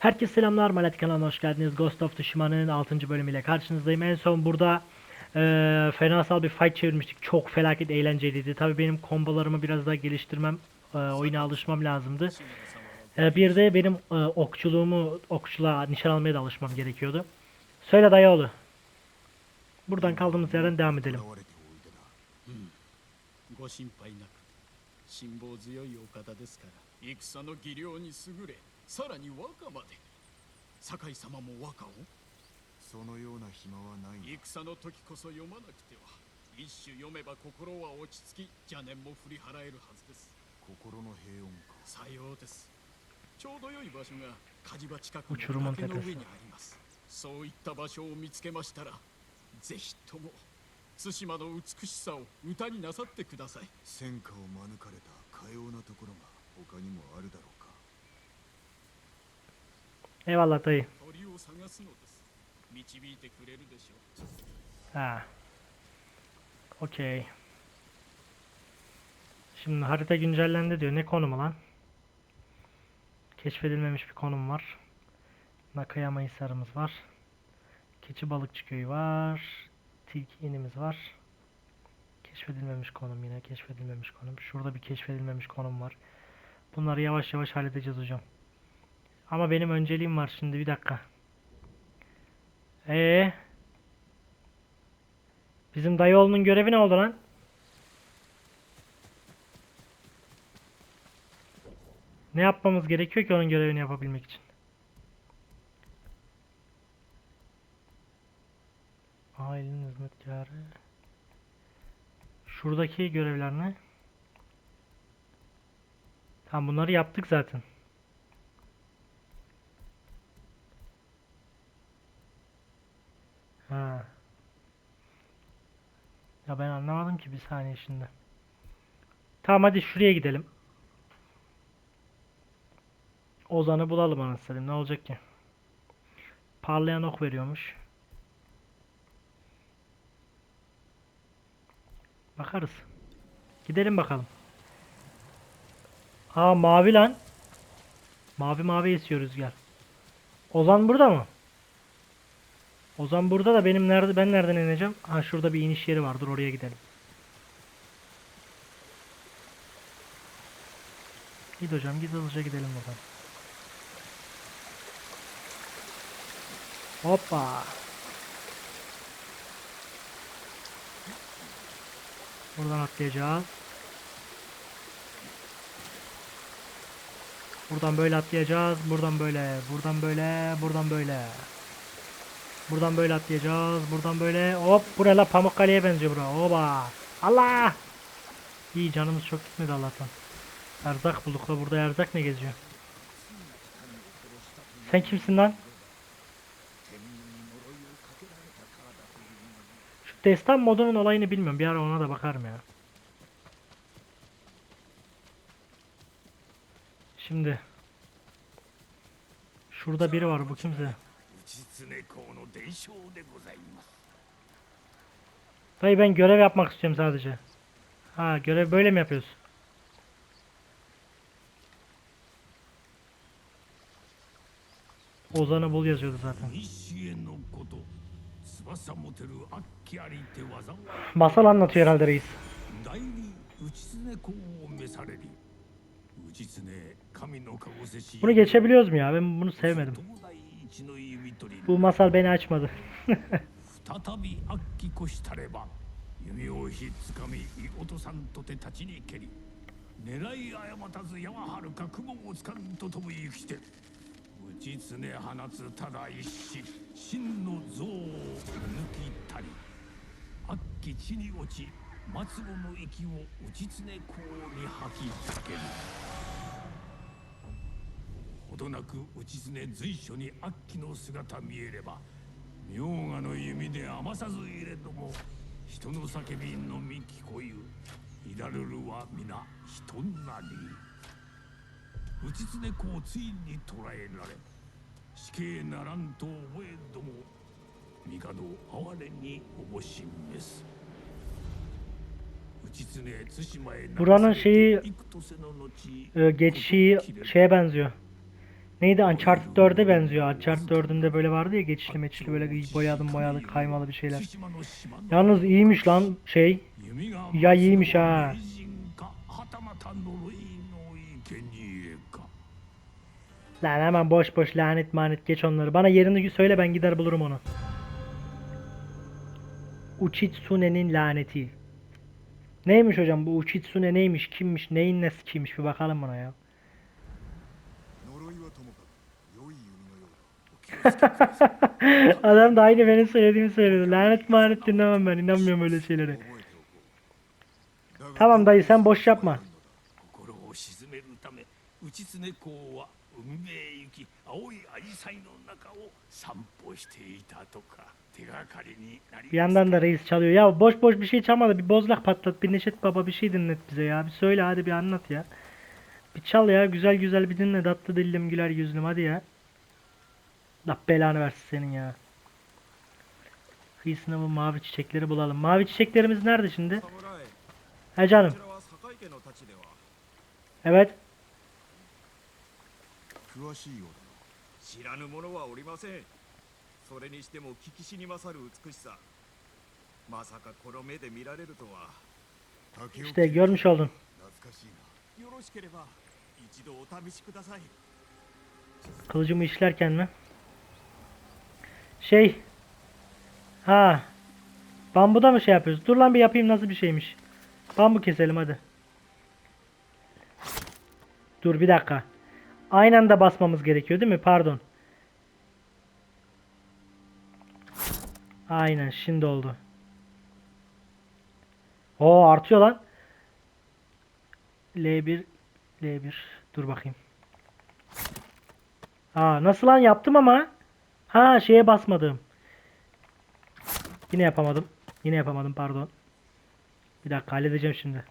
Herkese selamlar Malet kanalına hoş geldiniz. Ghost of Tsushima'nın 6. bölümüyle karşınızdayım. En son burada eee fenasal bir fight çevirmiştik. Çok felaket eğlenceliydi. Tabii benim kombolarımı biraz daha geliştirmem, eee, oyuna alışmam lazımdı. Eee, bir de benim eee, okçuluğumu, okçuluğa nişan almaya da alışmam gerekiyordu. Söyle dayıoğlu. Buradan kaldığımız yerden devam edelim. 現さらに和歌まで。酒井様も和歌を？そのような暇はないが戦の時こそ読まなくては。一首読めば心は落ち着き邪念も振り払えるはずです。心の平穏か。さようです。ちょうど良い場所が火事場近くの崖の.上にあります。そういった場所を見つけましたらぜひとも対馬の美しさを歌になさってください。戦火を免れたかようなところが他にもあるだろう。か Eyvallah dayı. Ha. Okey. Şimdi harita güncellendi diyor. Ne konumu lan? Keşfedilmemiş bir konum var. Nakayama Hisarımız var. Keçi Balıkçı Köyü var. Tilki inimiz var. Keşfedilmemiş konum yine. Keşfedilmemiş konum. Şurada bir keşfedilmemiş konum var. Bunları yavaş yavaş halledeceğiz hocam. Ama benim önceliğim var şimdi bir dakika. Ee, Bizim dayıoğlunun görevi ne oldu lan? Ne yapmamız gerekiyor ki onun görevini yapabilmek için? Ailenin hizmetkarı. Şuradaki görevler ne? Tamam bunları yaptık zaten. Ha. Ya ben anlamadım ki bir saniye şimdi. Tamam hadi şuraya gidelim. Ozan'ı bulalım anasını. Ne olacak ki? Parlayan ok veriyormuş. Bakarız. Gidelim bakalım. Aa mavi lan. Mavi mavi esiyor rüzgar. Ozan burada mı? Ozan burada da benim nerede ben nereden ineceğim? Ha şurada bir iniş yeri var. Dur oraya gidelim. Git hocam git hızlıca gidelim bakalım. Hoppa. Buradan atlayacağız. Buradan böyle atlayacağız. Buradan böyle. Buradan böyle. Buradan böyle. Buradan böyle atlayacağız. Buradan böyle. Hop. Buraya la Pamukkale'ye benziyor bura. Oba. Allah. İyi canımız çok gitmedi Allah'tan. Erzak bulduk da burada erzak ne geziyor? Sen kimsin lan? Şu destan modunun olayını bilmiyorum. Bir ara ona da bakarım ya. Şimdi. Şurada biri var. Bu kimse? 内常公の伝承でございます Dayı ben görev yapmak istiyorum sadece. Ha görev böyle mi yapıyoruz? Ozan'ı bul yazıyordu zaten. 西のこと翼持てる悪鬼ありて技は Masal anlatıyor herhalde reis. 代理内常公を召されり内常神のかごせし Bunu geçebiliyoruz mu ya? Ben bunu sevmedim. 東大一の弓取り Bu masal beni açmadı. 再び悪鬼こしたれば弓をひっつかみ見落とさんとて立ちに蹴り狙い誤たず山はるか雲をつかんと飛ぶ行きて内常放つただ一死真の像を抜きたり悪鬼地に落ち末後の息を内常公に吐きつけるほどなく内常随所に悪鬼の姿見えれば明賀の弓で余さず入れども人の叫びのみ聞こゆいらるるは皆人なり。内常公をついに捕らえられ死刑ならんと覚えども帝を哀れにおぼしめす。Buranın şeyi, 幾年の後 Ee, geçişi şeye benziyor. Neydi Uncharted 4'e benziyor. Uncharted 4'ünde böyle vardı ya geçişli meçişli böyle boyadım boyalı kaymalı bir şeyler. Yalnız iyiymiş lan şey. Ya iyiymiş ha. Lan hemen boş boş lanet manet geç onları. Bana yerini söyle ben gider bulurum onu. Uchitsune'nin laneti. Neymiş hocam bu Uchitsune neymiş kimmiş neyin nesi kimmiş bir bakalım buna ya. Adam da aynı benim söylediğimi söyledi. Lanet manet dinlemem ben. İnanmıyorum öyle şeylere. Tamam dayı sen boş yapma. Bir yandan da reis çalıyor. Ya boş boş bir şey çalmadı. Bir bozlak patlat. Bir Neşet Baba bir şey dinlet bize ya. Bir söyle hadi bir anlat ya. Bir çal ya. Güzel güzel bir dinle. Tatlı dillim güler yüzlüm hadi ya. Allah belanı versin senin ya. Kıyısına bu mavi çiçekleri bulalım. Mavi çiçeklerimiz nerede şimdi? He canım. Evet. İşte görmüş oldun. Kılıcımı işlerken mi? Şey. Ha. Bambuda mı şey yapıyoruz? Dur lan bir yapayım nasıl bir şeymiş. Bambu keselim hadi. Dur bir dakika. Aynı anda basmamız gerekiyor değil mi? Pardon. Aynen şimdi oldu. Oo artıyor lan. L1 L1 dur bakayım. Aa nasıl lan yaptım ama. Ha şeye basmadım. Yine yapamadım. Yine yapamadım pardon. Bir dakika halledeceğim şimdi.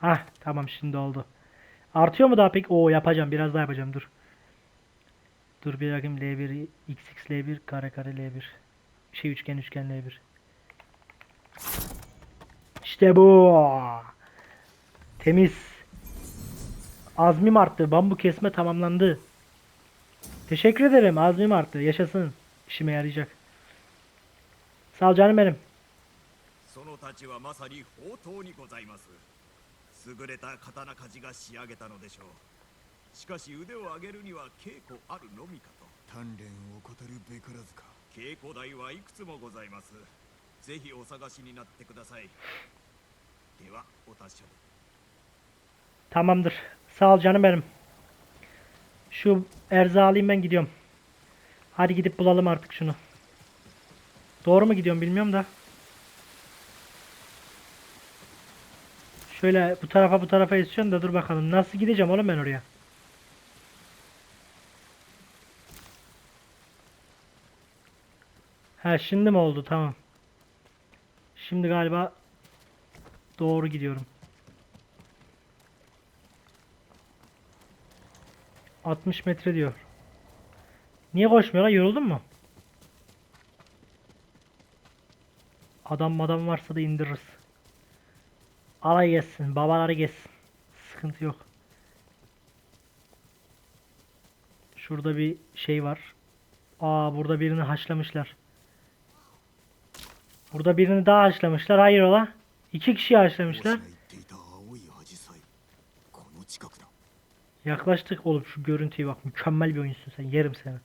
Hah tamam şimdi oldu. Artıyor mu daha pek? Oo yapacağım biraz daha yapacağım dur. Dur bir bakayım L1 XX L1 kare kare L1. Şey üçgen üçgen L1. İşte bu. Temiz. Azmim arttı. Bambu kesme tamamlandı. Teşekkür ederim. Azmim arttı. Yaşasın. İşime yarayacak. Sağ ol canım benim. その太刀はまさに宝刀にございます優れた刀鍛冶が仕上げたのでしょうしかし腕を上げるには稽古あるのみかと鍛錬を怠るべからずか稽古台はいくつもございますぜひお探しになってくださいではお達者で Tamamdır. Sağ ol canım benim. Şu erzağı alayım ben gidiyorum. Hadi gidip bulalım artık şunu. Doğru mu gidiyorum bilmiyorum da. Şöyle bu tarafa bu tarafa istiyorum da dur bakalım. Nasıl gideceğim oğlum ben oraya? Ha şimdi mi oldu? Tamam. Şimdi galiba doğru gidiyorum. 60 metre diyor. Niye koşmuyor lan? Yoruldun mu? Adam adam varsa da indiririz. Alay geçsin. Babaları geçsin. Sıkıntı yok. Şurada bir şey var. Aa burada birini haşlamışlar. Burada birini daha haşlamışlar. Hayır ola. İki kişi haşlamışlar. Yaklaştık oğlum şu görüntüye bak. Mükemmel bir oyuncusun sen. Yerim seni.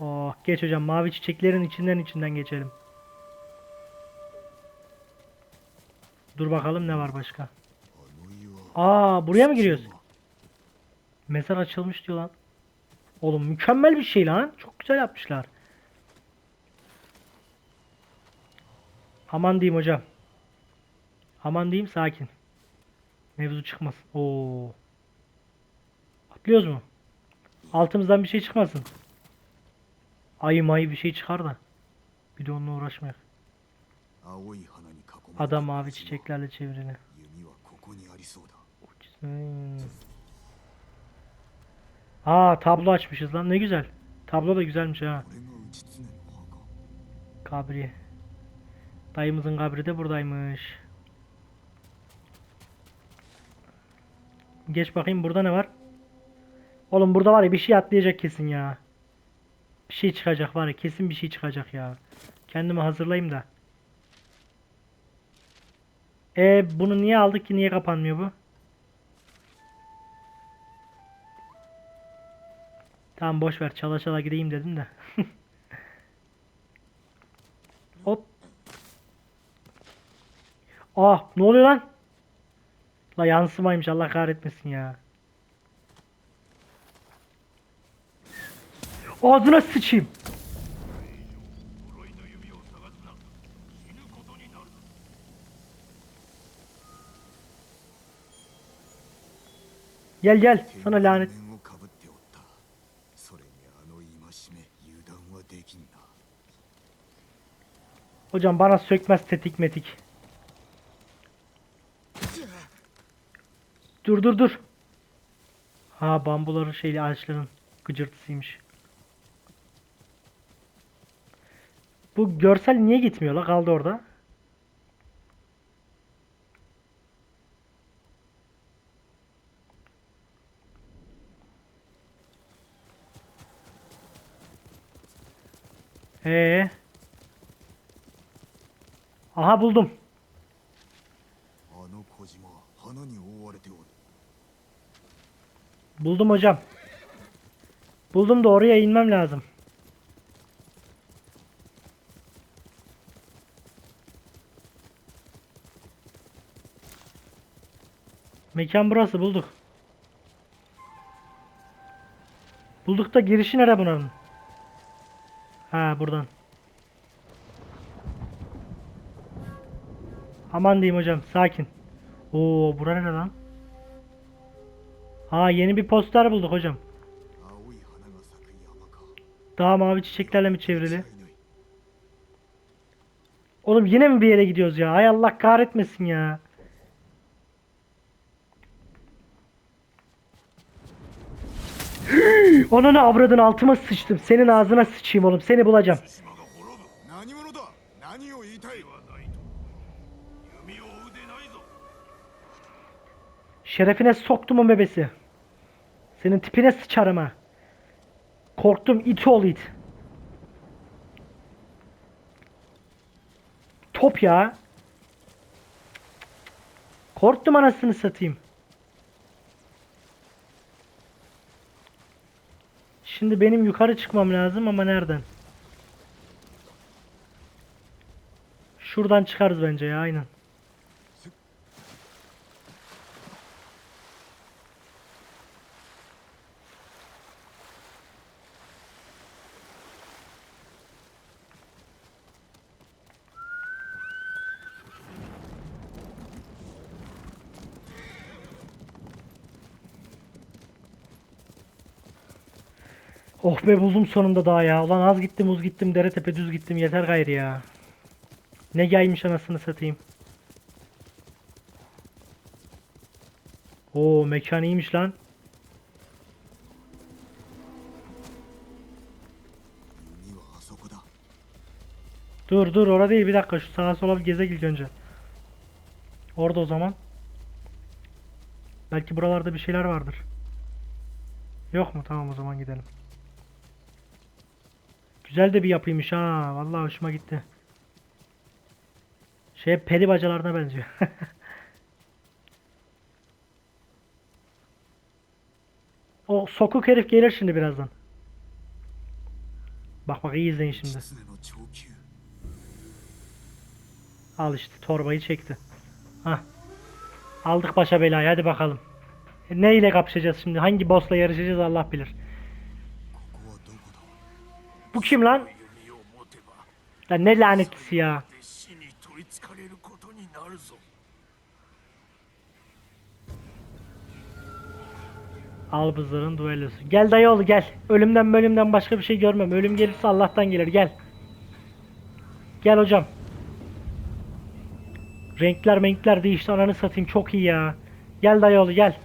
Oh geç hocam. Mavi çiçeklerin içinden içinden geçelim. Dur bakalım ne var başka. Aa buraya mı giriyoruz? Mezar açılmış diyor lan. Oğlum mükemmel bir şey lan. Çok güzel yapmışlar. Aman diyeyim hocam. Aman diyeyim sakin. Mevzu çıkmaz. Oo. Atlıyoruz mu? Altımızdan bir şey çıkmasın. Ayı mayı bir şey çıkar da. Bir de onunla uğraşmayak. Adam mavi çiçeklerle çevrili. Hmm. Aa tablo açmışız lan ne güzel. Tablo da güzelmiş ha. Kabri. Dayımızın kabri de buradaymış. Geç bakayım burada ne var? Oğlum burada var ya bir şey atlayacak kesin ya. Bir şey çıkacak var ya kesin bir şey çıkacak ya. Kendimi hazırlayayım da. E bunu niye aldık ki niye kapanmıyor bu? Tamam boş ver çala çala gideyim dedim de. Hop. Ah ne oluyor lan? La yansımaymış Allah kahretmesin ya. Ağzına sıçayım. Gel gel sana lanet. Hocam bana sökmez tetik metik. Dur dur dur. Ha bambuların şeyli ağaçların gıcırtısıymış. Bu görsel niye gitmiyor la kaldı orada. Ee. Aha buldum. Buldum hocam. Buldum da oraya inmem lazım. Mekan burası bulduk. Bulduk da girişi nere bunun? Ha buradan. Aman diyeyim hocam sakin. Oo bura ne lan? Ha yeni bir poster bulduk hocam. Daha mavi çiçeklerle mi çevrili? Oğlum yine mi bir yere gidiyoruz ya? Hay Allah kahretmesin ya. Onun avradın altıma sıçtım. Senin ağzına sıçayım oğlum. Seni bulacağım. Şerefine soktum o bebesi. Senin tipine sıçarım ha. Korktum it ol it. Top ya. Korktum anasını satayım. Şimdi benim yukarı çıkmam lazım ama nereden? Şuradan çıkarız bence ya aynen. Oh be buldum sonunda daha ya. Ulan az gittim uz gittim dere tepe düz gittim yeter gayrı ya. Ne gelmiş anasını satayım. Oo mekan iyiymiş lan. Dur dur orada değil bir dakika şu sağa sola bir geze git önce. Orada o zaman. Belki buralarda bir şeyler vardır. Yok mu? Tamam o zaman gidelim. Güzel de bir yapıymış ha. Vallahi hoşuma gitti. Şey peri bacalarına benziyor. o sokuk herif gelir şimdi birazdan. Bak bak iyi izleyin şimdi. Al işte torbayı çekti. Hah. Aldık başa belayı hadi bakalım. E, ne ile kapışacağız şimdi? Hangi boss'la yarışacağız Allah bilir. Bu kim lan? Ya ne lanetlisi ya. Albızların duellosu. Gel dayıoğlu gel. Ölümden ölümden başka bir şey görmem. Ölüm gelirse Allah'tan gelir gel. Gel hocam. Renkler renkler değişti ananı satayım çok iyi ya. Gel dayıoğlu gel.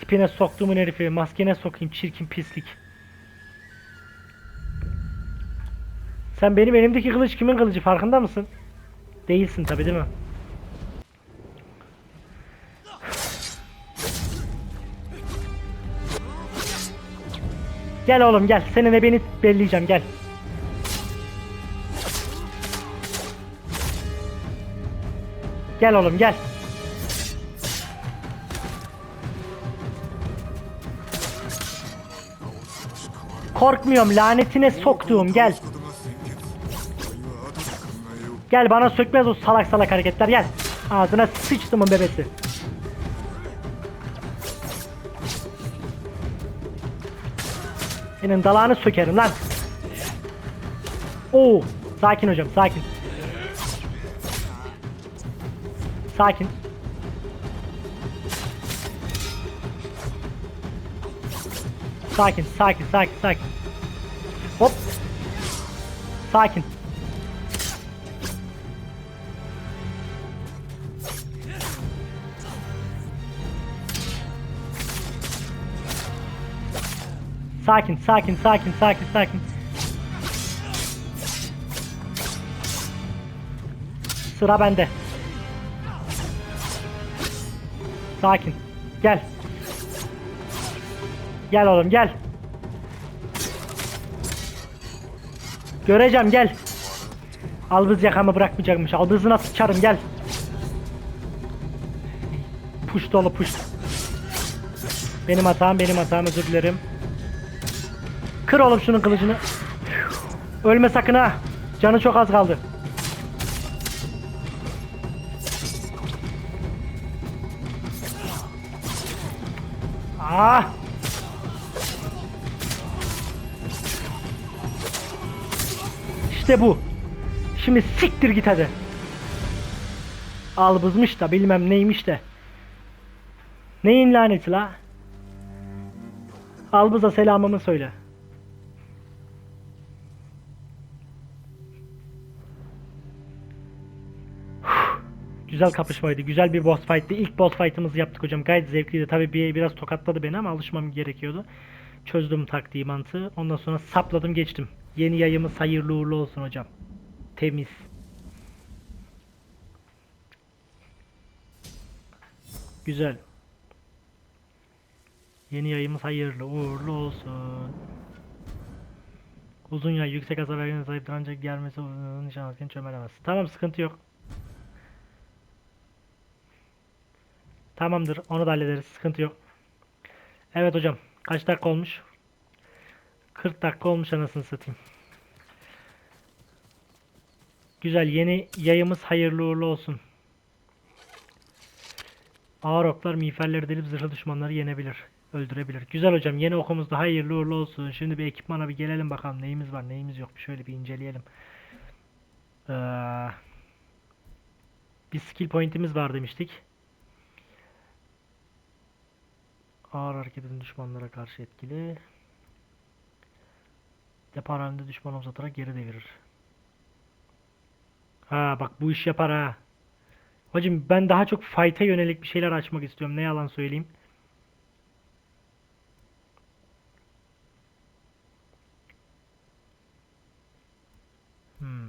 Tipine soktuğumun herifi maskene sokayım çirkin pislik. Sen benim elimdeki kılıç kimin kılıcı farkında mısın? Değilsin tabi değil mi? Gel oğlum gel. Seninle beni belleyeceğim gel. Gel oğlum gel. Korkmuyorum lanetine soktuğum gel. Gel bana sökmez o salak salak hareketler gel. Ağzına sıçtımın bebesi. Senin dalağını sökerim lan. Oo, sakin hocam sakin. Sakin. Sakin, sakin, sakin, sakin. Hop. Sakin. Sakin, sakin, sakin, sakin, sakin. Sıra bende. Sakin. Gel. Gel oğlum gel. Göreceğim gel. Albız yakamı bırakmayacakmış. Albızına sıçarım gel. Puş dolu puş. Benim hatam benim hatam özür dilerim. Kır oğlum şunun kılıcını. Ölme sakın ha. Canı çok az kaldı. Ah! İşte bu. Şimdi siktir git hadi. Al bızmış da bilmem neymiş de. Neyin laneti la? Albız'a selamımı söyle. Güzel kapışmaydı. Güzel bir boss fight'ti. İlk boss fight'ımızı yaptık hocam. Gayet zevkliydi. Tabii bir, biraz tokatladı beni ama alışmam gerekiyordu. Çözdüm taktiği mantığı. Ondan sonra sapladım geçtim. Yeni yayımız hayırlı uğurlu olsun hocam. Temiz. Güzel. Yeni yayımız hayırlı uğurlu olsun. Uzun yay yüksek hasar vergine sahiptir ancak gelmesi nişan alırken çömelemez. Tamam sıkıntı yok. Tamamdır onu da hallederiz sıkıntı yok. Evet hocam kaç dakika olmuş? 40 dakika olmuş anasını satayım. Güzel yeni yayımız hayırlı uğurlu olsun. Ağır oklar miğferleri delip zırhlı düşmanları yenebilir. Öldürebilir. Güzel hocam yeni okumuz da hayırlı uğurlu olsun. Şimdi bir ekipmana bir gelelim bakalım neyimiz var neyimiz yok. Şöyle bir inceleyelim. Ee, bir skill point'imiz var demiştik. Ağır hareket eden düşmanlara karşı etkili. Depar halinde düşman uzatarak geri devirir. Ha bak bu iş yapar ha. Hacım ben daha çok fight'e yönelik bir şeyler açmak istiyorum. Ne yalan söyleyeyim. Hmm.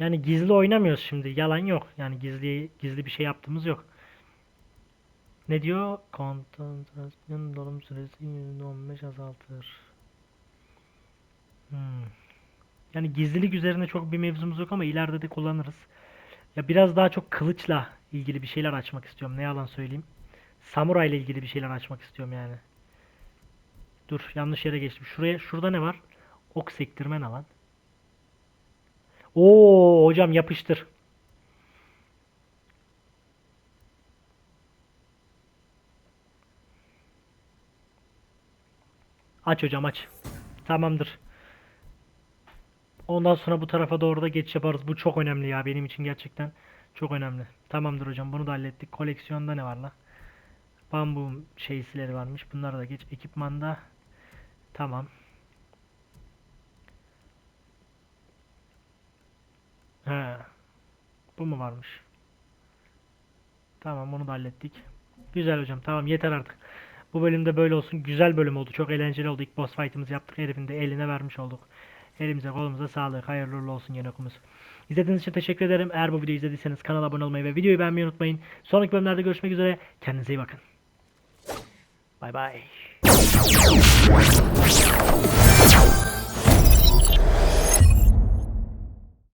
Yani gizli oynamıyoruz şimdi. Yalan yok. Yani gizli gizli bir şey yaptığımız yok. Ne diyor? Konsantrasyon dolum süresi %15 azaltır. Hmm. Yani gizlilik üzerine çok bir mevzumuz yok ama ileride de kullanırız. Ya biraz daha çok kılıçla ilgili bir şeyler açmak istiyorum. Ne yalan söyleyeyim. Samuray ile ilgili bir şeyler açmak istiyorum yani. Dur yanlış yere geçtim. Şuraya şurada ne var? Ok sektirme ne lan? Oo hocam yapıştır. Aç hocam aç. Tamamdır. Ondan sonra bu tarafa doğru da geçiş yaparız. Bu çok önemli ya benim için gerçekten çok önemli. Tamamdır hocam bunu da hallettik. Koleksiyonda ne var la? Bambu şeysileri varmış. Bunları da geç. Ekipmanda tamam. He. Bu mu varmış? Tamam bunu da hallettik. Güzel hocam tamam yeter artık. Bu bölümde böyle olsun. Güzel bölüm oldu. Çok eğlenceli oldu. İlk boss fight'ımızı yaptık. Herifin de eline vermiş olduk. Elimize kolumuza sağlık. Hayırlı uğurlu olsun yeni okumuz. İzlediğiniz için teşekkür ederim. Eğer bu videoyu izlediyseniz kanala abone olmayı ve videoyu beğenmeyi unutmayın. Sonraki bölümlerde görüşmek üzere. Kendinize iyi bakın. Bay bay.